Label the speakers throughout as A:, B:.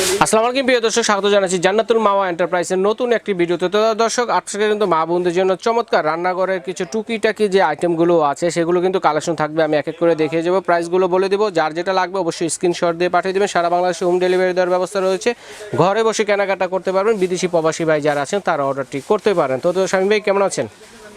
A: আসসালামু আলাইকুম, প্রিয় দর্শক, স্বাগত জানাচ্ছি জান্নাতুল মাওয়া এন্টারপ্রাইজের নতুন একটি ভিডিওতে। তো দর্শক, আজকে কিন্তু মা বোনদের জন্য চমৎকার রান্নাঘরের কিছু টুকিটাকি যে আইটেমগুলো আছে, সেগুলো কিন্তু কালেকশন থাকবে। আমি এক এক করে দেখিয়ে যাব প্রাইসগুলো বলে দেবো। যার যেটা লাগবে অবশ্যই স্ক্রিনশট দিয়ে পাঠিয়ে দেবেন। সারা বাংলাদেশে হোম ডেলিভারি দেওয়ার ব্যবস্থা রয়েছে। ঘরে বসে কেনাকাটা করতে পারবেন। বিদেশি প্রবাসী ভাই যারা আছেন, তারা অর্ডারটি করতে পারেন। তো তো স্বামী ভাই, কেমন আছেন?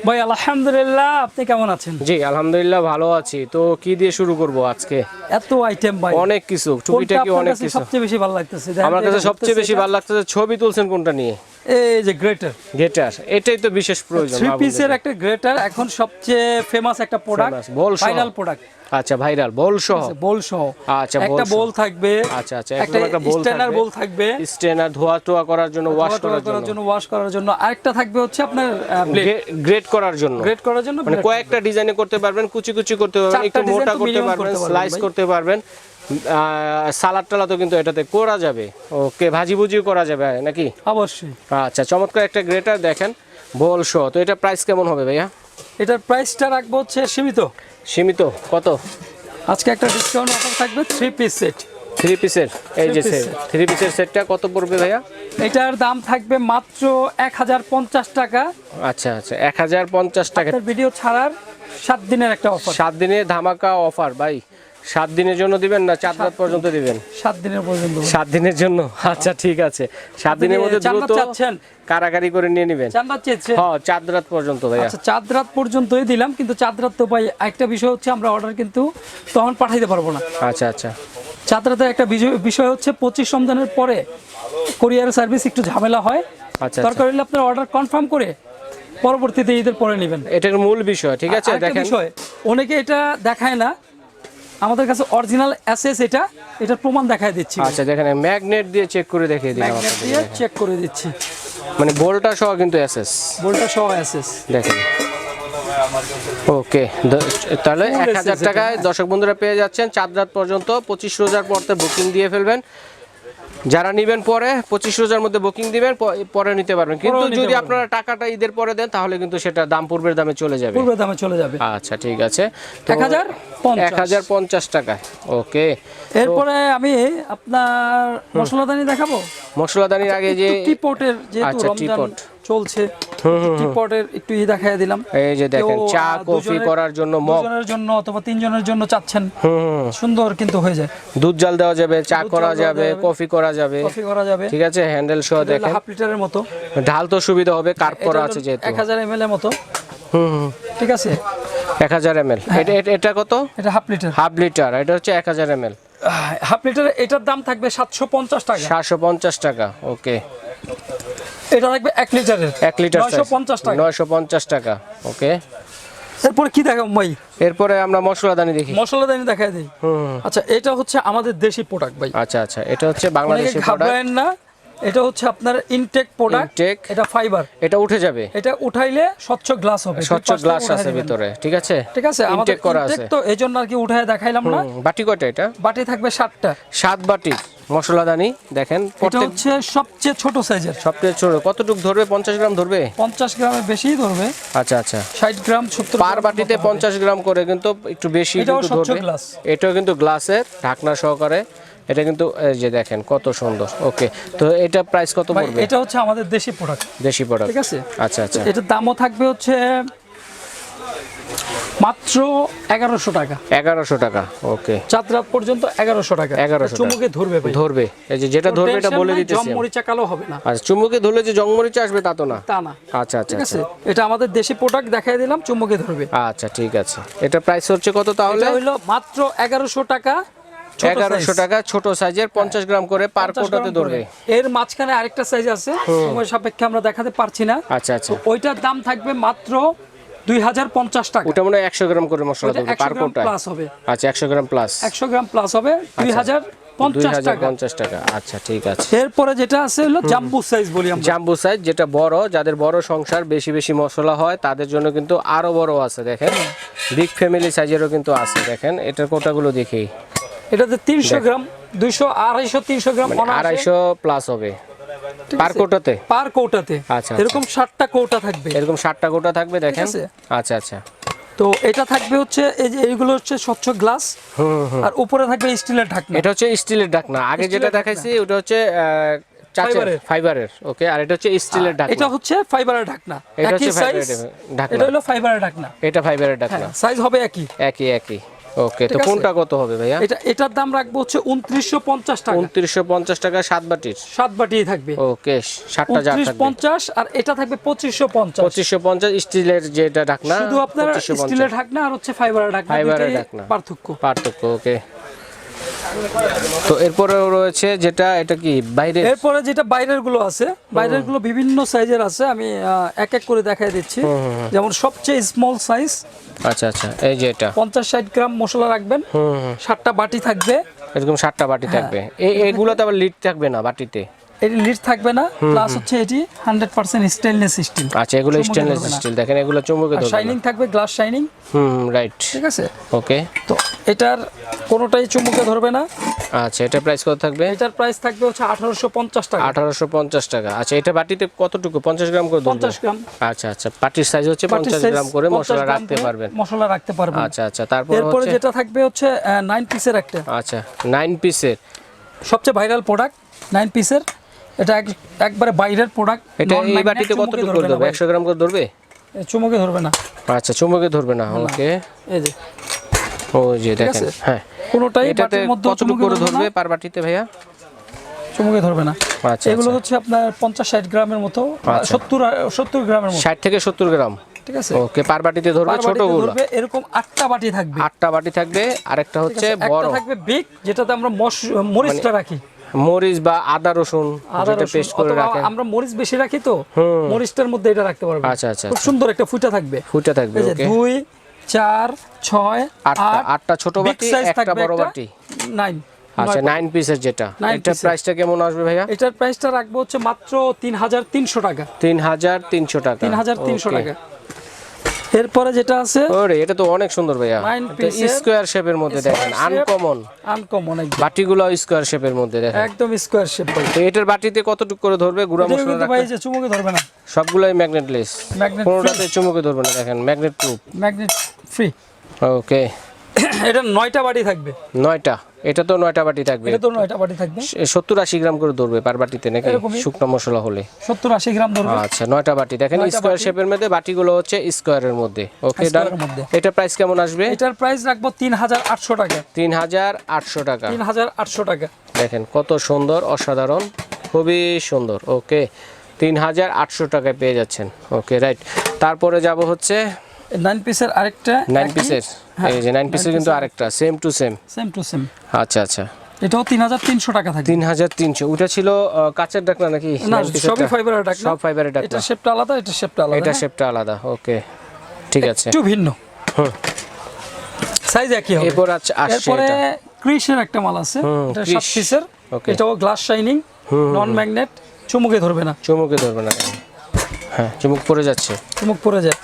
B: ভাই আলহামদুলিল্লাহ আপনি কেমন আছেন?
A: জি আলহামদুলিল্লাহ ভালো আছি। তো কি দিয়ে শুরু করব আজকে?
B: এত আইটেম ভাই।
A: অনেক কিছু ছবিটা
B: কি
A: অনেক
B: কিছু সবচেয়ে বেশি ভালো লাগতেছে?
A: আমার কাছে সবচেয়ে বেশি ভালো লাগতেছে ছবি তুলছেন কোনটা নিয়ে?
B: এই যে গ্রেটার।
A: গেটার এটাই তো বিশেষ প্রয়োজন
B: থ্রি পিসের একটা গ্রেটার এখন সবচেয়ে ফেমাস একটা প্রোডাক্ট
A: বল
B: প্রোডাক্ট
A: আচ্ছা ভাইরাল বল সহ
B: বোল সহ
A: আচ্ছা,
B: একটা। বোল থাকবে
A: আচ্ছা আচ্ছা
B: একটা
A: একটা বোল থাকবে।
B: বোল থাকবে।
A: স্টেনার ধোয়া টোয়া করার জন্য ওয়াশ করার জন্য।
B: ওয়াশ করার জন্য। আরেকটা থাকবে হচ্ছে আপনার
A: গ্রেট করার জন্য।
B: গ্রেড করার জন্য
A: মানে কয়েকটা ডিজাইনে করতে পারবেন কুচি কুচি করতে পারবেন একটু মোটা করতে পারবেন স্লাইস করতে পারবেন। সালাদ টালাদও কিন্তু এটাতে করা যাবে। ওকে ভাজি ভুজিও করা যাবে নাকি?
B: অবশ্যই।
A: আচ্ছা চমৎকার একটা গ্রেটার দেখেন বল সহ। তো এটা প্রাইস কেমন হবে ভাইয়া?
B: এটার প্রাইসটা রাখব হচ্ছে সীমিত।
A: সীমিত কত?
B: আজকে একটা ডিসকাউন্ট অফার থাকবে থ্রি পিস সেট
A: থ্রি পিসের এই যে
B: set।
A: থ্রি পিসের সেটটা কত পড়বে ভাইয়া?
B: এটার দাম থাকবে মাত্র এক হাজার পঞ্চাশ টাকা।
A: আচ্ছা আচ্ছা এক হাজার পঞ্চাশ টাকা।
B: ভিডিও ছাড়ার সাত দিনের একটা অফার
A: সাত দিনের ধামাকা অফার ভাই। সাত দিনের জন্য দিবেন না চার রাত পর্যন্ত দিবেন?
B: সাত দিনের পর্যন্ত।
A: সাত দিনের জন্য? আচ্ছা ঠিক আছে। সাত দিনের মধ্যে দ্রুত
B: চাচ্ছেন?
A: কারাগারি করে নিয়ে নেবেন।
B: চাঁদা
A: হ্যাঁ চার রাত পর্যন্ত ভাইয়া।
B: আচ্ছা চাঁদ রাত পর্যন্তই দিলাম কিন্তু চাঁদ রাত তো ভাই একটা বিষয় হচ্ছে আমরা অর্ডার কিন্তু তখন পাঠাইতে পারব না।
A: আচ্ছা আচ্ছা।
B: চাঁদ রাতের একটা বিষয়- হচ্ছে পঁচিশ রমজানের পরে কোরিয়ার সার্ভিস একটু ঝামেলা হয়।
A: আচ্ছা,
B: দরকার হলে আপনার অর্ডার কনফার্ম করে পরবর্তীতে ঈদের পরে নেবেন।
A: এটার মূল বিষয় ঠিক আছে? দেখেন।
B: অনেকে এটা দেখায় না আমাদের কাছে অরিজিনাল এসএস এটা এটার প্রমাণ দেখায় দিচ্ছি।
A: আচ্ছা দেখেন ম্যাগনেট দিয়ে চেক করে দেখিয়ে দিলাম
B: ম্যাগনেট দিয়ে চেক করে দিচ্ছি।
A: মানে বোল্টটা সহ কিন্তু এসএস
B: বোল্টা সহ এসএস
A: দেখেন। ওকে তাহলে এক হাজার টাকায় দর্শক বন্ধুরা পেয়ে যাচ্ছেন। চার রাত পর্যন্ত পঁচিশ রোজার পরতে বুকিং দিয়ে ফেলবেন। যারা নিবেন পরে পঁচিশ রোজার মধ্যে বুকিং দিবেন পরে নিতে পারবেন। কিন্তু যদি আপনারা টাকাটা ঈদের পরে দেন তাহলে কিন্তু সেটা দাম পূর্বের দামে চলে যাবে।
B: পূর্বে দামে চলে যাবে।
A: আচ্ছা ঠিক আছে।
B: এক হাজার।
A: এক হাজার পঞ্চাশ টাকা ওকে।
B: এরপরে আমি আপনার মশলাদানি দেখাবো?
A: মশলাদানির আগে যে
B: টিপটের যেহেতু
A: আচ্ছা, teapot।
B: চলছে টিপটের একটু ই দেখাই দিলাম।
A: এই যে দেখেন চা কফি করার জন্য মগ।
B: দুজনের জন্য অথবা তিনজনের জন্য চাচ্ছেন। সুন্দর কিন্তু হয়ে যায়।
A: দুধ জাল দেওয়া যাবে চা করা যাবে। কফি করা যাবে।
B: কফি করা যাবে।
A: ঠিক আছে হ্যান্ডেল সহ দেখেন।
B: হাফ লিটারের মতো।
A: ঢাল তো সুবিধা হবে কার্প করা আছে যেহেতু।
B: এক হাজার এম এর মতো।
A: হুম হুম।
B: ঠিক আছে?
A: এক হাজার এম এল এটা কত?
B: এটা হাফ লিটার
A: হাফ লিটার এটা হচ্ছে এক হাজার এম এল
B: হাফ লিটার এটার দাম থাকবে সাতশো পঞ্চাশ টাকা।
A: সাতশো পঞ্চাশ টাকা ওকে
B: এটা থাকবে এক লিটারের
A: এক লিটার
B: নয়শো পঞ্চাশ টাকা।
A: নয়শো পঞ্চাশ টাকা ওকে
B: এরপরে কি দেখাবো ভাই
A: এরপরে আমরা মশলাদানি দেখি।
B: মশলাদানি দেখাই দিই। আচ্ছা এটা হচ্ছে আমাদের দেশি প্রোডাক্ট ভাই।
A: আচ্ছা আচ্ছা এটা হচ্ছে
B: বাংলাদেশের
A: বাংলাদেশি প্রোডাক্ট
B: না। এটা হচ্ছে আপনার ইনটেক প্রোডাক্ট। এটা ফাইবার
A: এটা উঠে যাবে।
B: এটা উঠাইলে স্বচ্ছ গ্লাস হবে
A: স্বচ্ছ গ্লাস আছে ভিতরে ঠিক আছে?
B: ঠিক আছে আমাদের
A: ইনটেক করা আছে।
B: তো এই জন্য আর কি উঠায় দেখাইলাম না।
A: বাটি কয়টা এটা?
B: বাটি থাকবে সাতটা।
A: সাত বাটি মশলাদানি দেখেন
B: এটা হচ্ছে সবচেয়ে ছোট সাইজের
A: সবচেয়ে ছোট কতটুক ধরবে? পঞ্চাশ গ্রাম ধরবে?
B: পঞ্চাশ গ্রামের বেশি ধরবে।
A: আচ্ছা আচ্ছা।
B: ষাট গ্রাম সত্তর
A: পার বাটিতে পঞ্চাশ গ্রাম করে কিন্তু একটু বেশি কিন্তু ধরবে। এটাও কিন্তু গ্লাসের ঢাকনা সহকারে। এটা কিন্তু এই যে দেখেন কত সুন্দর। ওকে তো এটা প্রাইস কত পড়বে?
B: এটা হচ্ছে আমাদের দেশি প্রোডাক্ট
A: দেশি প্রোডাক্ট
B: ঠিক আছে?
A: আচ্ছা আচ্ছা।
B: এটার দামও থাকবে হচ্ছে মাত্র এগারোশো টাকা।
A: এগারোশো টাকা ওকে
B: রাত পর্যন্ত এগারোশো টাকা।
A: 1100 টাকা।
B: চুমুকে ধরবে ভাই।
A: ধরবে। এই যে যেটা ধরবে এটা বলে
B: নাই,
A: দিতেছি
B: জম মরিচা কালো হবে না।
A: আচ্ছা চুম্বকে ধরলে যে জংমরিচা আসবে তা তো না।
B: তা না।
A: আচ্ছা আচ্ছা
B: ঠিক আছে?
A: আচ্ছা
B: এটা আমাদের দেশি প্রোডাক্ট দেখাই দিলাম চুমুকে ধরবে।
A: আচ্ছা ঠিক আছে। এটা প্রাইস হচ্ছে কত তাহলে?
B: হইল মাত্র এগারোশো টাকা।
A: টাকা ছোট সাইজের পঞ্চাশ গ্রাম করে পার কোটাতে ধরবে।
B: এর মাঝখানে আরেকটা সাইজ আছে সময় সাপেক্ষে আমরা দেখাতে পারছি না।
A: আচ্ছা আচ্ছা।
B: ওইটার দাম থাকবে মাত্র দুই হাজার পঞ্চাশ টাকা।
A: ওটা মনে হয় একশো গ্রাম করে মশলা
B: ওইটা
A: ধরবে
B: 100
A: পার
B: গ্রাম প্লাস হবে।
A: আচ্ছা গ্রাম প্লাস
B: গ্রাম প্লাস হবে টাকা।
A: আচ্ছা ঠিক আছে।
B: এরপরে যেটা আছে হলো জাম্বু সাইজ বলি আমরা।
A: জাম্বু সাইজ যেটা বড় যাদের বড় সংসার বেশি বেশি মশলা হয় তাদের জন্য কিন্তু আরও বড় আছে দেখেন। বিগ ফ্যামিলি সাইজেরও কিন্তু আছে দেখেন। এটার কোটাগুলো দেখি।
B: এটাতে তিনশো গ্রাম দুইশো আড়াইশো তিনশো গ্রাম
A: মানে আড়াইশো প্লাস হবে। পার কোটাতে?
B: পার কৌটাতে।
A: আচ্ছা,
B: এরকম ষাটটা কৌটা থাকবে।
A: এরকম ষাটটা কোটা থাকবে দেখেন। আচ্ছা আচ্ছা।
B: তো এটা থাকবে হচ্ছে এই যে এইগুলো হচ্ছে স্বচ্ছ গ্লাস। আর উপরে থাকবে স্টিলের ঢাকনা।
A: এটা হচ্ছে স্টিলের ঢাকনা। আগে যেটা দেখাইছি ওটা হচ্ছে চাচের
B: ফাইবারের।
A: ফাইবারের ওকে? আর এটা হচ্ছে স্টিলের ঢাকনা
B: এটা হচ্ছে ফাইবারের ঢাকনা।
A: এটা হচ্ছে ফাইবারের ঢাকনা।
B: এটা হলো ফাইবারের ঢাকনা।
A: এটা ফাইবারের ঢাকনা।
B: সাইজ হবে একই।
A: একই একই। ওকে তো কোনটা কত হবে ভাইয়া?
B: এটা এটার দাম রাখব হচ্ছে উনত্রিশশো পঞ্চাশ টাকা।
A: উনত্রিশশো পঞ্চাশ টাকা সাত বাটির?
B: সাত বাটি থাকবে।
A: ওকে সাতটা জার থাকবে।
B: 2950 আর এটা থাকবে পঁচিশশো পঞ্চাশ।
A: পঁচিশশো পঞ্চাশ স্টিলের যেটা ঢাকনা
B: শুধু আপনার স্টিলের ঢাকনা আর হচ্ছে ফাইবারের ঢাকনা
A: ফাইবারের ঢাকনা।
B: পার্থক্য।
A: পার্থক্য ওকে। তো এরপরে রয়েছে যেটা এটা কি বাইরে
B: এরপরে যেটা বাইরেরগুলো আছে বাইরেরগুলো বিভিন্ন সাইজের আছে আমি এক এক করে দেখাই দিচ্ছি। যেমন সবচেয়ে স্মল সাইজ
A: আচ্ছা আচ্ছা এই যে এটা।
B: পঞ্চাশ ষাট গ্রাম মশলা রাখবেন। সাতটা বাটি থাকবে।
A: এরকম সাতটা বাটি। থাকবে। এই এগুলোতে আবার লিড থাকবে না বাটিতে?
B: এটি লিড থাকবে না প্লাস হচ্ছে এটি হান্ড্রেড পার্সেন্ট স্টেনলেস স্টিল
A: আচ্ছা এগুলো স্টেনলেস স্টিল দেখেন এগুলো চুম্বকে ধরবে
B: শাইনিং থাকবে গ্লাস শাইনিং
A: হুম রাইট
B: ঠিক আছে?
A: ওকে
B: তো এটার কোনোটাই চুম্বকে ধরবে না।
A: আচ্ছা এটা প্রাইস কত থাকবে?
B: এটার প্রাইস থাকবে হচ্ছে আঠারোশো পঞ্চাশ টাকা।
A: আঠারোশো পঞ্চাশ টাকা। আচ্ছা এটা বাটিতে কতটুকু? পঞ্চাশ গ্রাম করে ধরবে?
B: পঞ্চাশ গ্রাম।
A: আচ্ছা আচ্ছা বাটির সাইজ হচ্ছে
B: বাটির
A: পঞ্চাশ
B: size
A: গ্রাম করে মশলা রাখতে পারবেন।
B: মশলা রাখতে পারবেন।
A: আচ্ছা আচ্ছা তারপর
B: এরপরে যেটা থাকবে হচ্ছে নাইন পিসের একটা।
A: আচ্ছা নাইন পিসের
B: সবচেয়ে ভাইরাল প্রোডাক্ট নাইন পিসের এটা এক- একবারে বাইরের প্রোডাক্ট
A: এটা এই বাটিতে কতটুকু করে ধরবে একশো গ্রাম করে ধরবে?
B: চুমুকে ধরবে না।
A: আচ্ছা চুম্বকে ধরবে না ওকে।
B: এই যে।
A: ওই যে দেখেন হ্যাঁ।
B: কোনোটাই বাটির মধ্যে
A: কতটুকু করে ধরবে পার বাটিতে ভাইয়া?
B: চুমুকে ধরবে না।
A: আচ্ছা
B: এগুলো
A: আচ্ছা।
B: হচ্ছে আপনার পঞ্চাশ ষাট গ্রামের মতো সত্তর সত্তর গ্রামের মতো।
A: ষাট থেকে সত্তর গ্রাম।
B: ঠিক আছে?
A: ওকে পার বাটিতে ধরবে
B: বাটিতে
A: ছোটগুলো?
B: এরকম আটটা বাটি থাকবে।
A: আটটা বাটি থাকবে আরেকটা হচ্ছে বড়। মানে
B: থাকবে বিগ যেটাতে আমরা মরিচটা রাখি।
A: মরিচ বা আদা রসুন যেটা পেস্ট করে রাখেন
B: আমরা মরিচ বেশি রাখি তো মরিচটার মধ্যে এটা রাখতে পারবে
A: আচ্ছা আচ্ছা
B: খুব সুন্দর একটা ফুটা থাকবে।
A: ফুটে থাকবে ওকে।
B: দুই চার ছয়
A: আটটা
B: আট।
A: আটটা ছোট বাটি একটা বড় বাটি।
B: নাইন
A: আচ্ছা নাইন পিসের যেটা। এটা প্রাইসটা কেমন আসবে ভাইয়া?
B: এটার প্রাইসটা রাখব হচ্ছে মাত্র তিন হাজার তিনশো টাকা।
A: তিন হাজার তিনশো টাকা।
B: তিন হাজার তিনশো
A: Okay.
B: টাকা। এরপরে যেটা আছে
A: ওরে এটা তো অনেক সুন্দর ভাইয়া। স্কোয়ার শেপের মধ্যে দেখেন। আনকমন
B: আনকমন একদম।
A: বাটিগুলো স্কোয়ার শেপের মধ্যে দেখেন।
B: একদম স্কোয়ার শেপ
A: তো এটার বাটিতে কতটুকু করে ধরবে? গুড়া মশলা
B: কিন্তু ভাই যে চুমুকে ধরবে না।
A: সবগুলোই ম্যাগনেটলেস
B: ম্যাগনেট
A: কোনোটাতে চুমুকে ধরবে না দেখেন magnet proof
B: magnet free
A: okay
B: এটা নয়টা বাটি থাকবে।
A: নয়টা। এটা তো নয়টা বাটি থাকবে।
B: এটা তো নয়টা বাটি থাকবে।
A: সত্তর আশি গ্রাম করে ধরবে পার বাটিতে নাকি? শুকনো মশলা হলে।
B: সত্তর আশি গ্রাম ধরবে।
A: আচ্ছা নয়টা বাটি। দেখেন স্কোয়ার শেপের মধ্যে বাটিগুলো হচ্ছে স্কোয়ারের মধ্যে। ওকে ডান এটা প্রাইস কেমন আসবে?
B: এটার প্রাইস রাখব তিন হাজার আটশো টাকা।
A: তিন হাজার আটশো টাকা।
B: তিন হাজার আটশো টাকা।
A: দেখেন কত সুন্দর অসাধারণ খুবই সুন্দর। ওকে তিন হাজার আটশো টাকায় পেয়ে যাচ্ছেন। ওকে রাইট তারপরে যাব হচ্ছে
B: নাইন পিসের আরেকটা
A: নাইন পিসের এই যে নাইন পিসের কিন্তু আরেকটা same to same
B: same to same
A: আচ্ছা আচ্ছা।
B: এটাও তিন হাজার তিনশো টাকা থাকবে।
A: তিন হাজার তিনশো। ওটা ছিল কাচের ডাকনা নাকি?
B: না সবই ফাইবারের ডাকনা
A: সব ফাইবারের ডাকনা
B: এটা শেপটা আলাদা এটা শেপটা আলাদা
A: এটা
B: হ্যাঁ?
A: শেপটা আলাদা ওকে ঠিক আছে।
B: একটু ভিন্ন। সাইজ একই হবে।
A: এরপর আচ্ছা আসছে
B: এরপরে
A: এটা।
B: ক্রিসের একটা মাল আছে। এটা সাত পিসের
A: Okay.
B: এটাও গ্লাস শাইনিং নন ম্যাগনেট চুমুকে ধরবে না।
A: চুমুকে ধরবে না? হ্যাঁ। চুমুক পড়ে যাচ্ছে।
B: চুমুক পড়ে যায়।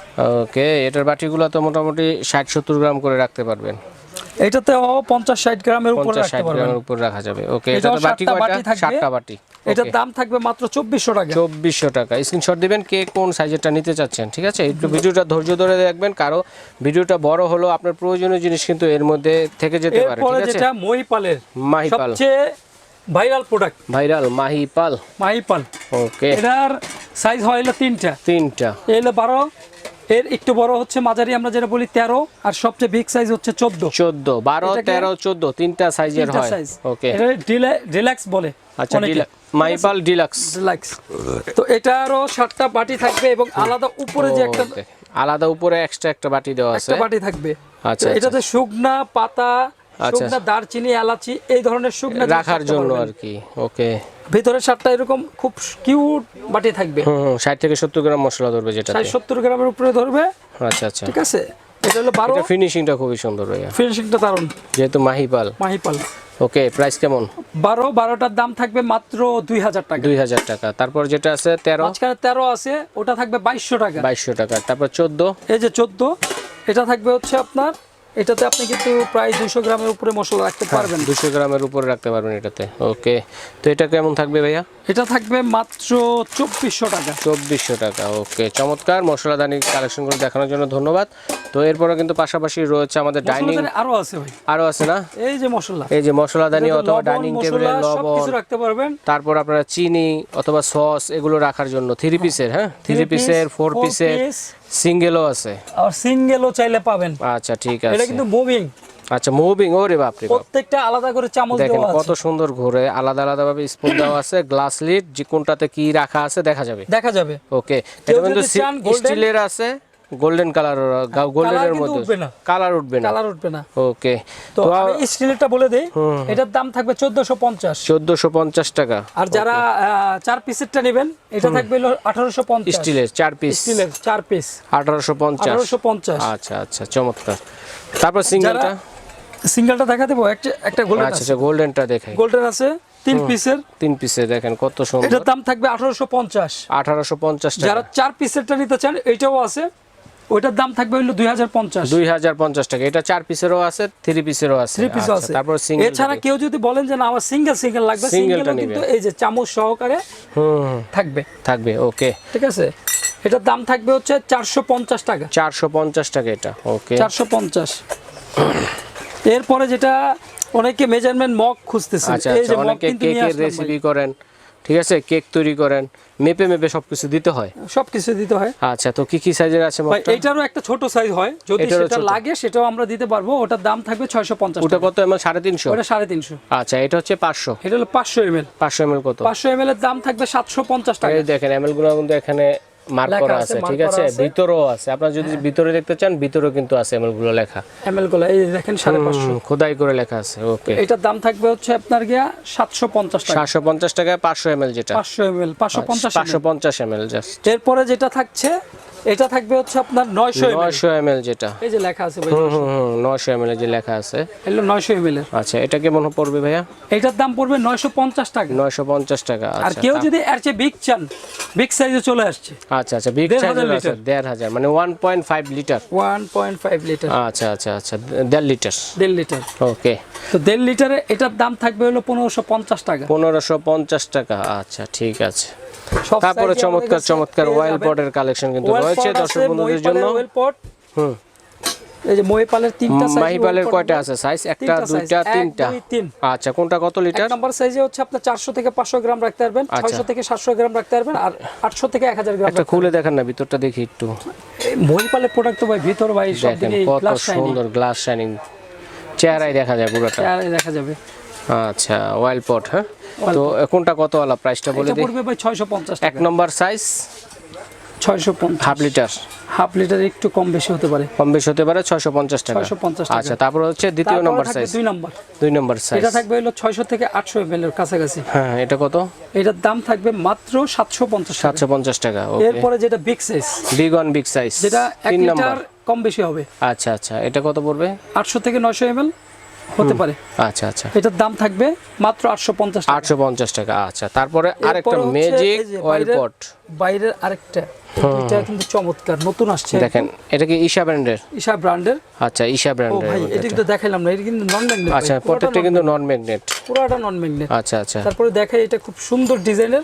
A: ওকে এটার বাটিগুলো তো মোটামুটি ষাট সত্তর গ্রাম করে রাখতে পারবেন।
B: এটাতেও পঞ্চাশ ষাট গ্রামের উপরে রাখতে পারবেন।
A: গ্রামের উপর রাখা যাবে। ওকে এটা বাটি কয়টা
B: বাটি থাকবে।
A: সাতটা বাটি।
B: এটার দাম থাকবে মাত্র চব্বিশশো টাকা।
A: চব্বিশশো টাকা। স্ক্রিনশট দিবেন কে কোন সাইজেরটা নিতে চাচ্ছেন ঠিক আছে? একটু ভিডিওটা ধৈর্য ধরে দেখবেন কারও ভিডিওটা বড় হলো আপনার প্রয়োজনীয় জিনিস কিন্তু এর মধ্যে থেকে যেতে পারে ঠিক আছে?
B: যেটা মহিপালের
A: মাহিপাল।
B: সবচেয়ে viral product
A: viral Mahipal.
B: Mahipal.
A: Okay.
B: এটার সাইজ হয় হলো তিনটা।
A: তিনটা।
B: এই হলো বারো এর একটু বড় হচ্ছে মাঝারি আমরা যেটা বলি তেরো আর সবচেয়ে বিগ সাইজ হচ্ছে চোদ্দ।
A: চোদ্দ বারো তেরো চোদ্দ তিনটা সাইজের হয়। ওকে
B: রিল্যাক্স বলে
A: আচ্ছা মাহিপাল ডিলাক্স
B: রিল্যাক্স তো এটারও সাতটা বাটি থাকবে এবং আলাদা উপরে যে একটা
A: আলাদা উপরে এক্সট্রা একটা বাটি দেওয়া আছে।
B: একটা বাটি থাকবে।
A: আচ্ছা,
B: এটাতে শুকনা পাতা
A: আচ্ছা।
B: শুকনা দারচিনি এলাচি এই ধরনের শুকনা
A: রাখার জন্য আর কি ওকে।
B: ভিতরে সাতটা এরকম খুব কিউট বাটি থাকবে।
A: হুম হুম, ষাট থেকে সত্তর গ্রাম মশলা ধরবে যেটা
B: ষাট সত্তর গ্রামের উপরে ধরবে।
A: আচ্ছা আচ্ছা।
B: ঠিক আছে? এটা হলো বারো।
A: এটা ফিনিশিংটা খুবই সুন্দর ভাইয়া।
B: ফিনিশিংটা দারুণ
A: যেহেতু মাহিপাল।
B: মাহিপাল।
A: ওকে প্রাইস কেমন?
B: বারো বারোটার দাম থাকবে মাত্র দুই হাজার টাকা।
A: দুই হাজার টাকা। তারপর যেটা আছে তেরো?
B: মাঝখানে তেরো আছে ওটা থাকবে বাইশশো টাকা।
A: বাইশশো টাকা। তারপর চোদ্দ?
B: এই যে চোদ্দ এটা থাকবে হচ্ছে আপনার এটাতে আপনি কিন্তু প্রায় দুশো গ্রামের উপরে মশলা রাখতে পারবেন।
A: দুশো গ্রামের উপরে রাখতে পারবেন এটাতে। ওকে তো এটা কেমন থাকবে ভাইয়া?
B: এটা থাকবে মাত্র চব্বিশশো টাকা।
A: চব্বিশশো টাকা ওকে চমৎকার। মশলাদানি কালেকশনগুলো দেখানোর জন্য ধন্যবাদ। তো এরপরে কিন্তু পাশাপাশি রয়েছে আমাদের ডাইনিং
B: আরও আছে ভাই।
A: আরও আছে না?
B: এই যে মশলা।
A: এই যে মশলাদানি অথবা ডাইনিং টেবিলের লবণ।
B: সবকিছু রাখতে পারবেন।
A: তারপর আপনারা চিনি অথবা সস এগুলো রাখার জন্য থ্রি পিসের হ্যাঁ? থ্রি পিসের ফোর পিসের সিঙ্গেলও আছে।
B: আর সিঙ্গেলও চাইলে পাবেন।
A: আচ্ছা ঠিক আছে।
B: এটা কিন্তু মুভিং
A: আচ্ছা মুভিং ওরে বাপ।
B: রে প্রত্যেকটা আলাদা করে চামচ
A: দেখেন কত সুন্দর ঘুরে আলাদা আলাদা ভাবে স্পুন দেওয়া আছে গ্লাস লিড যে কোনটাতে কি রাখা আছে দেখা যাবে।
B: দেখা যাবে।
A: ওকে এটা কিন্তু স্টিলের আছে। গোল্ডেন কালার গোল্ডেনের মধ্যে।
B: উঠবে না।
A: কালার উঠবে না।
B: কালার উঠবে না।
A: ওকে
B: তো আমি স্টিলেরটা বলে দেই এটার দাম থাকবে চোদ্দশো পঞ্চাশ।
A: চোদ্দশো পঞ্চাশ টাকা।
B: আর যারা চার পিসেরটা নেবেন এটা থাকবে হলো আঠারোশো পঞ্চাশ।
A: স্টিলের চার পিস
B: স্টিলের চার পিস
A: আঠারোশো পঞ্চাশ।
B: আঠারোশো পঞ্চাশ।
A: আচ্ছা আচ্ছা চমৎকার। তারপর সিঙ্গেলটা
B: সিঙ্গেলটা দেখা দেবো একটা একটা গোল্ডেন
A: আচ্ছা
B: আছে।
A: আচ্ছা গোল্ডেনটা দেখাই।
B: গোল্ডেন আছে তিন পিসের
A: তিন পিসে দেখেন কত সুন্দর।
B: এটার দাম থাকবে আঠারোশো পঞ্চাশ।
A: আঠারোশো পঞ্চাশ টাকা।
B: যারা চার পিসেরটা নিতে চান এটাও আছে। ওইটার দাম থাকবে হলো দুই হাজার পঞ্চাশ।
A: দুই হাজার পঞ্চাশ টাকা। এটা চার পিসেরও আছে থ্রি পিসেরও আছে।
B: থ্রি পিসও
A: আচ্ছা,
B: আছে।
A: তারপর সিঙ্গেল
B: এছাড়া কেউ যদি বলেন যে না আমার সিঙ্গেল সিঙ্গেল লাগবে
A: টা
B: কিন্তু এই যে চামচ সহকারে থাকবে।
A: থাকবে ওকে।
B: ঠিক আছে? এটার দাম থাকবে হচ্ছে চারশো পঞ্চাশ টাকা।
A: চারশো পঞ্চাশ টাকা এটা ওকে।
B: চারশো পঞ্চাশ। এরপরে যেটা অনেকে মেজারমেন্ট মগ খুঁজতেছে।
A: আচ্ছা
B: এই
A: আচ্ছা
B: যে
A: অনেকে কেকের রেসিপি করেন। ঠিক আছে? কেক তৈরি করেন মেপে মেপে সবকিছু দিতে হয়?
B: সবকিছু দিতে হয়।
A: আচ্ছা তো কি কি সাইজের আছে
B: এটারও? একটা ছোট সাইজ হয়। যদি সেটা লাগে সেটাও আমরা দিতে পারব। ওটার দাম থাকবে ছয়শো পঞ্চাশ
A: ওটা কত এমএল? সাড়ে তিনশো?
B: ওটা সাড়ে তিনশো।
A: আচ্ছা এটা হচ্ছে পাঁচশো।
B: এটা হলো পাঁচশো এমএল।
A: পাঁচশো এমএল কত?
B: পাঁচশো এমএল এর দাম থাকবে সাতশো পঞ্চাশ টাকা।
A: এই দেখেন এমএলগুলো কিন্তু এখানে মার্ক করা
B: আছে,
A: আছে ঠিক আছে?
B: করা আছে। হ্যাঁ।
A: ভিতরেও আছে। আপনারা যদি ভিতরে দেখতে চান ভিতরেও কিন্তু আছে এমএলগুলো লেখা।
B: এম এলগুলো এই দেখেন সাড়ে পাঁচশো।
A: হুম, খোদাই করে লেখা আছে ওকে।
B: এটার দাম থাকবে হচ্ছে আপনার গিয়া সাতশো পঞ্চাশ টাকা।
A: সাতশো পঞ্চাশ টাকায় পাঁচশো এমএল যেটা।
B: পাঁচশো এম এল পাঁচশো পঞ্চাশ
A: পাঁচশো পঞ্চাশ এমএল জাস্ট
B: এরপরে যেটা থাকছে এটা থাকবে হচ্ছে আপনার নয়শো এম
A: নয়শো এমএল যেটা।
B: এই যে লেখা আছে ভাই
A: হুম হুম হুম নয়শো এমএল যে লেখা আছে।
B: নয়শো এম এর।
A: আচ্ছা এটা কেমন পড়বে ভাইয়া?
B: এটার দাম পড়বে নয়শো পঞ্চাশ টাকা।
A: নয়শো পঞ্চাশ টাকা
B: আর
A: আচ্ছা।
B: কেউ যদি এর চেয়ে বিগ চান বিগ সাইজে চলে আসছে।
A: আচ্ছা আচ্ছা বিগ
B: দেড় হাজার
A: আছে
B: লিটার।
A: দেড় হাজার মানে one point five litre
B: one point five litre
A: আচ্ছা আচ্ছা আচ্ছা দেড় লিটার
B: দেড় লিটার
A: ওকে
B: তো দেড় লিটারে এটার দাম থাকবে হলো পনেরোশো পঞ্চাশ টাকা।
A: পনেরোশো পঞ্চাশ টাকা আচ্ছা ঠিক আছে। তারপরে চমৎকার চমৎকার ওয়াইল। পটের কালেকশন কিন্তু রয়েছে দর্শক বন্ধুদের জন্য। হুম।
B: এই যে মহিপালের তিনটা
A: মাহিপালের কয়টা আছে? সাইজ একটা দুইটা তিনটা? আচ্ছা কোনটা কত লিটার
B: নাম্বার সাইজে হচ্ছে আপনার চারশো থেকে পাঁচশো গ্রাম রাখতে পারবেন।
A: আচ্ছা।
B: ছয়শো থেকে সাতশো গ্রাম রাখতে পারবেন আর আটশো থেকে এক হাজার গ্রাম
A: একটা খুলে দেখেন না ভিতরটা দেখি একটু।
B: মহিপালের প্রোডাক্ট তো ভাই ভিতর ভাই সব দিকে গ্লাস শাইনিং
A: সুন্দর গ্লাস শাইনিং চেহারাই দেখা যায় পুরোটা।
B: দেখা যাবে।
A: আচ্ছা ওয়াইল পট হ্যাঁ? তো কোনটা কত আলা? প্রাইসটা বলে দিই।
B: পড়বে ভাই ছয়শো পঞ্চাশ
A: এক নম্বর সাইজ
B: ছয়শো পঞ্চাশ।
A: হাফ লিটার
B: হাফ লিটার একটু কম বেশি হতে পারে।
A: কম বেশি হতে পারে ছয়শো পঞ্চাশ টাকা।
B: 650 টাকা।
A: আচ্ছা তারপর হচ্ছে দ্বিতীয় নম্বর সাইজ
B: দুই নম্বর
A: দুই নম্বর সাইজ
B: এটা থাকবে হলো ছয়শো থেকে আটশো এম এর কাছাকাছি।
A: হ্যাঁ এটা কত?
B: এটার দাম থাকবে মাত্র সাতশো পঞ্চাশ টাকা।
A: সাতশো পঞ্চাশ টাকা ওকে
B: এরপরে যেটা big size
A: big on big size
B: যেটা এক
A: নম্বর
B: লিটার কম বেশি হবে।
A: আচ্ছা আচ্ছা এটা কত পড়বে?
B: আটশো থেকে নয়শো এম হতে পারে।
A: আচ্ছা আচ্ছা।
B: এটার দাম থাকবে মাত্র টাকা।
A: আচ্ছা। তারপরে আরেকটা ম্যাজিক অয়েল পট
B: বাইরের আরেকটা এটা কিন্তু চমৎকার নতুন আসছে।
A: দেখেন এটা কি ঈশা ব্র্যান্ডের?
B: ঈশা ব্র্যান্ডের।
A: আচ্ছা ঈশা ব্র্যান্ডের
B: ভাই এটা কিন্তু দেখাইলাম না এটা কিন্তু নন ম্যাগনেট
A: আচ্ছা প্রত্যেকটা কিন্তু নন ম্যাগনেট
B: পুরোটা নন ম্যাগনেট
A: আচ্ছা আচ্ছা।
B: তারপরে দেখাই এটা খুব সুন্দর ডিজাইনের।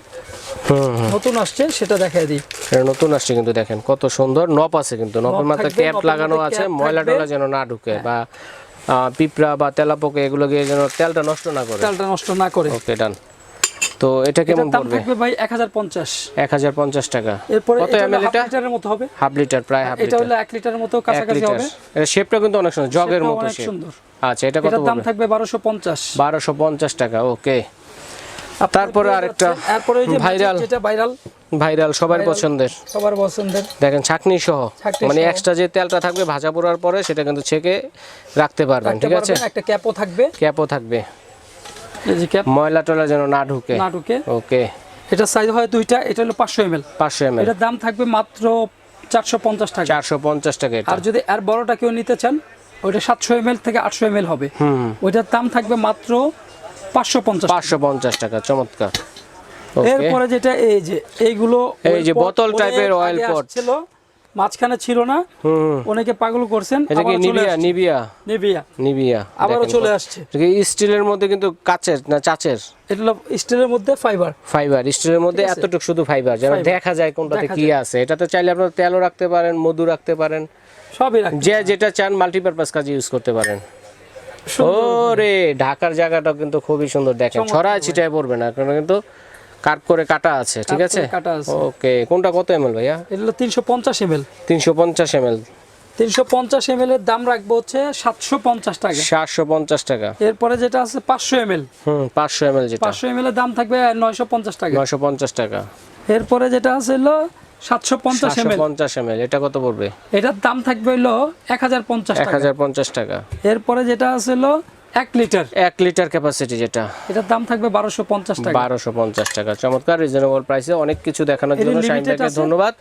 B: নতুন আসছে সেটা দেখাই দিই।
A: এটা নতুন আসছে কিন্তু দেখেন কত সুন্দর। নপ আছে কিন্তু নপের মাথায় ক্যাপ লাগানো আছে ময়লা টলা যেন না ঢুকে বা আহ, পিঁপড়া বা তেলাপোকা এগুলো গিয়ে যেন তেলটা নষ্ট না করে।
B: তেলটা নষ্ট না করে।
A: ওকে ডান তো এটা কেমন পড়বে?
B: থাকবে ভাই এক হাজার পঞ্চাশ।
A: এক হাজার পঞ্চাশ টাকা।
B: এরপরে
A: কত
B: এটা
A: এম এল
B: হলো
A: এটা
B: হাফ লিটারের মতো হবে।
A: হাফ লিটার প্রায় হাফ লিটার।
B: এটা হলো এক লিটারের মতো কাছাকাছি হবে।
A: এটা শেপটা কিন্তু অনেক সুন্দর জগের মতো শেপ
B: সুন্দর।
A: আচ্ছা এটা কত
B: দাম থাকবে বারোশো পঞ্চাশ।
A: বারোশো পঞ্চাশ টাকা ওকে তারপরে আরেকটা
B: তারপরে ওই যে
A: ভাইরাল।
B: যেটা ভাইরাল
A: ভাইরাল সবার পছন্দের।
B: সবার পছন্দের।
A: দেখেন ছাকনি সহ। মানে এক্সট্রা যে তেলটা থাকবে ভাজা পোড়ার পরে সেটা কিন্তু ছেঁকে রাখতে পারবেন ঠিক আছে?
B: একটা ক্যাপও থাকবে।
A: ক্যাপও থাকবে।
B: এই যে ক্যাপ।
A: ময়লা টলা যেন না ঢুকে।
B: না ঢুকে।
A: ওকে।
B: এটা সাইজ হয় দুইটা এটা হলো পাঁচশো এম
A: পাঁচশো এম এল
B: এটার দাম থাকবে মাত্র চারশো পঞ্চাশ টাকা।
A: চারশো পঞ্চাশ টাকা এটা।
B: আর যদি আর বড়টা কেউ নিতে চান ওইটা সাতশো এম থেকে আটশো এম হবে।
A: হুম।
B: ওইটার দাম থাকবে মাত্র পাঁচশো পঞ্চাশ
A: পাঁচশো পঞ্চাশ টাকা চমৎকার।
B: এরপরে যেটা এই যে এইগুলো
A: এই যে বোতল type এর oil
B: আগে মাঝখানে ছিল না। অনেকে পাগল করছেন
A: এটা কি নিবিয়া নিবিয়া
B: নিবিয়া
A: নিবিয়া
B: আবারও চলে আসছে।
A: এটা স্টিলের মধ্যে কিন্তু কাচের না চাচের?
B: এটা স্টিলের মধ্যে ফাইবার
A: ফাইবার স্টিলের মধ্যে। এতটুকু শুধু ফাইবার যেন দেখা যায় কোনটাতে কি আছে। এটাতে চাইলে আপনারা তেলও রাখতে পারেন মধু রাখতে পারেন।
B: সবই রাখি
A: যে যেটা চান মাল্টিপারপাস কাজে ইউজ করতে পারেন। ওরে ঢাকার জায়গাটা কিন্তু খুবই সুন্দর। দেখেন ছড়ায় ছিটায় পড়বে না কারণ কিন্তু কাট করে কাটা আছে ঠিক আছে?
B: কাটা আছে।
A: ওকে কোনটা কত এমএল ভাইয়া?
B: এটা হলো তিনশো পঞ্চাশ এম এল
A: তিনশো পঞ্চাশ এমএল।
B: তিনশো পঞ্চাশ এম এর দাম রাখব হচ্ছে সাতশো পঞ্চাশ টাকা।
A: সাতশো পঞ্চাশ টাকা।
B: এরপরে যেটা আছে পাঁচশো এম এল
A: হুম পাঁচশো এমএল যেটা।
B: পাঁচশো এম এর দাম থাকবে নয়শো পঞ্চাশ টাকা।
A: নয়শো পঞ্চাশ টাকা।
B: এরপরে যেটা আছে হলো সাতশো পঞ্চাশ
A: সাতশো পঞ্চাশ এমএল এটা কত পড়বে?
B: এটার দাম থাকবে হলো এক হাজার পঞ্চাশ
A: এক
B: টাকা
A: হাজার পঞ্চাশ টাকা।
B: এরপরে যেটা আছে হলো এক লিটার?
A: এক লিটার ক্যাপাসিটি যেটা।
B: এটার দাম থাকবে বারোশো পঞ্চাশ টাকা।
A: বারোশো পঞ্চাশ টাকা। চমৎকার রিজনেবল প্রাইসে অনেক কিছু দেখানোর জন্য
B: আছে?
A: ধন্যবাদ।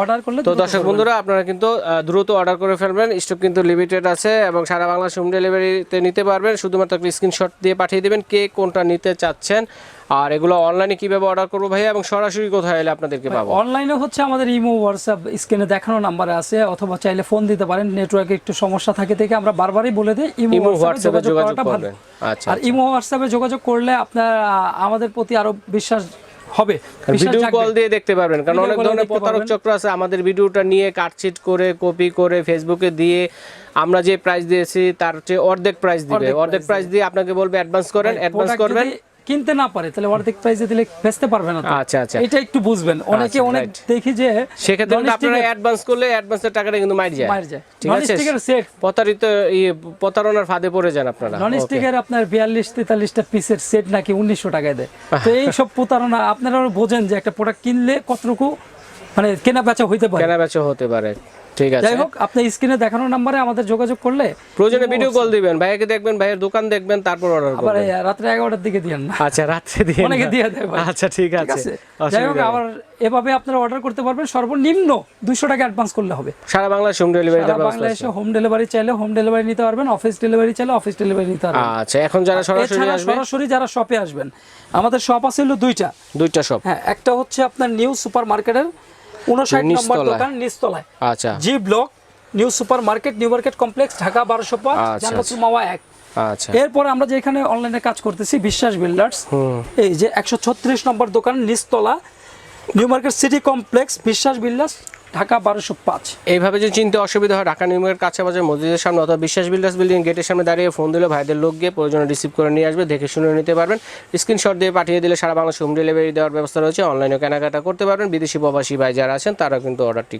B: অর্ডার করলে
A: তো দর্শক বন্ধুরা আপনারা কিন্তু দ্রুত অর্ডার করে ফেলবেন। স্টক কিন্তু লিমিটেড আছে এবং সারা বাংলা হোম ডেলিভারিতে নিতে পারবেন। শুধুমাত্র স্ক্রিনশট দিয়ে পাঠিয়ে দেবেন কে কোনটা নিতে চাচ্ছেন। আর এগুলো অনলাইনে কীভাবে অর্ডার করব ভাইয়া এবং সরাসরি কোথায় এলে আপনাদেরকে পাবো?
B: অনলাইনে হচ্ছে আমাদের ইমো হোয়াটসঅ্যাপ স্ক্রিনে দেখানো নাম্বারে আছে অথবা চাইলে ফোন দিতে পারেন নেটওয়ার্কে একটু সমস্যা থাকে থেকে আমরা বারবারই বলে দিই ইমো হোয়াটসঅ্যাপে
A: যোগাযোগ করবেন। আচ্ছা
B: আর ইমো হোয়াটসঅ্যাপে যোগাযোগ করলে আপনার আমাদের প্রতি আরও বিশ্বাস হবে
A: ভিডিও কল দিয়ে দেখতে পারবেন কারণ অনেক ধরনের প্রতারক চক্র আছে আমাদের ভিডিওটা নিয়ে কাটছিট করে কপি করে ফেসবুকে দিয়ে আমরা যে প্রাইস দিয়েছি তার চেয়ে অর্ধেক প্রাইস দিবে।
B: অর্ধেক
A: প্রাইস দিয়ে আপনাকে বলবে অ্যাডভান্স করেন অ্যাডভান্স করবেন।
B: কিনতে না পারে তাহলে অর্ধেক প্রাইসে দিলে বেচতে পারবে না
A: আচ্ছা আচ্ছা।
B: এটা একটু বুঝবেন। অনেকে
A: আচ্ছা,
B: অনেক দেখি যে
A: সেক্ষেত্রে আপনারা অ্যাডভান্স করলে অ্যাডভান্সের টাকাটা কিন্তু মাইর যায়।
B: মার যায়।
A: ঠিক আছে?
B: স্টিকের সেট
A: প্রতারিত ইয়ে প্রতারণার ফাঁদে পড়ে যান আপনারা।
B: নন. স্টিকের আপনার বিয়াল্লিশ তেতাল্লিশটা পিসের সেট নাকি উনিশশো টাকায় দেয়। তো এই সব প্রতারণা আপনারা বোঝেন যে একটা প্রোডাক্ট কিনলে কতটুকু মানে কেনা বেচা হইতে পারে।
A: কেনা বেচা হতে পারে। ঠিক আছে।
B: যাই হোক আপনি স্ক্রিনে দেখানো নাম্বারে আমাদের যোগাযোগ করলে
A: প্রয়োজনে ভিডিও কল দিবেন। ভাইয়াকে দেখবেন ভাইয়ের দোকান দেখবেন তারপর অর্ডার করবেন।
B: এই রাত্রে এগারোটার দিকে দিয়েন না।
A: আচ্ছা রাত্রে দিয়ে
B: অনেকে দিয়ে দেয়
A: আচ্ছা ঠিক আছে।
B: যাই হোক আবার এভাবে আপনারা অর্ডার করতে পারবেন। সর্বনিম্ন দুশো টাকা অ্যাডভান্স করলে হবে।
A: সারা বাংলাদেশ হোম ডেলিভারি
B: সারা বাংলাদেশে হোম ডেলিভারি চাইলে হোম ডেলিভারি নিতে পারবেন অফিস ডেলিভারি চাইলে অফিস ডেলিভারি নিতে পারবেন।
A: আচ্ছা এখন যারা সরাসরি আসবে?
B: সরাসরি যারা শপে আসবেন আমাদের শপ আছে হলো দুইটা।
A: দুইটা সব
B: হ্যাঁ একটা হচ্ছে আপনার নিউ সুপার মার্কেটের উনষাট নম্বর দোকান নিচতলায়
A: আচ্ছা।
B: G block new super market new market complex Dhaka বারোশো পাঁচ
A: আচ্ছা,
B: জান্নাতুল মাওয়া এক।
A: আচ্ছা।
B: এরপরে আমরা যে এখানে অনলাইনে কাজ করতেছি বিশ্বাস বিল্ডার্স এই যে একশো ছত্রিশ নম্বর দোকান নিচতলা new market city complex Biswas builders Dhaka বারোশো পাঁচ।
A: এইভাবে যে চিনতে অসুবিধা হয়, ঢাকা নিউমের কাছে বাজার মসজিদের সামনে অথবা বিশ্বাস বিল্ডার্স বিল্ডিং গেটের সামনে দাঁড়িয়ে ফোন দিলে ভাইদের লোক গিয়ে প্রয়োজনে রিসিভ করে নিয়ে আসবে, দেখে শুনে নিতে পারবেন। স্ক্রিনশট দিয়ে পাঠিয়ে দিলে সারা বাংলাদেশ হোম ডেলিভারি দেওয়ার ব্যবস্থা রয়েছে অনলাইনে কেনাকাটা করতে পারবেন। বিদেশি প্রবাসী ভাই যারা আছেন তারা কিন্তু অর্ডারটি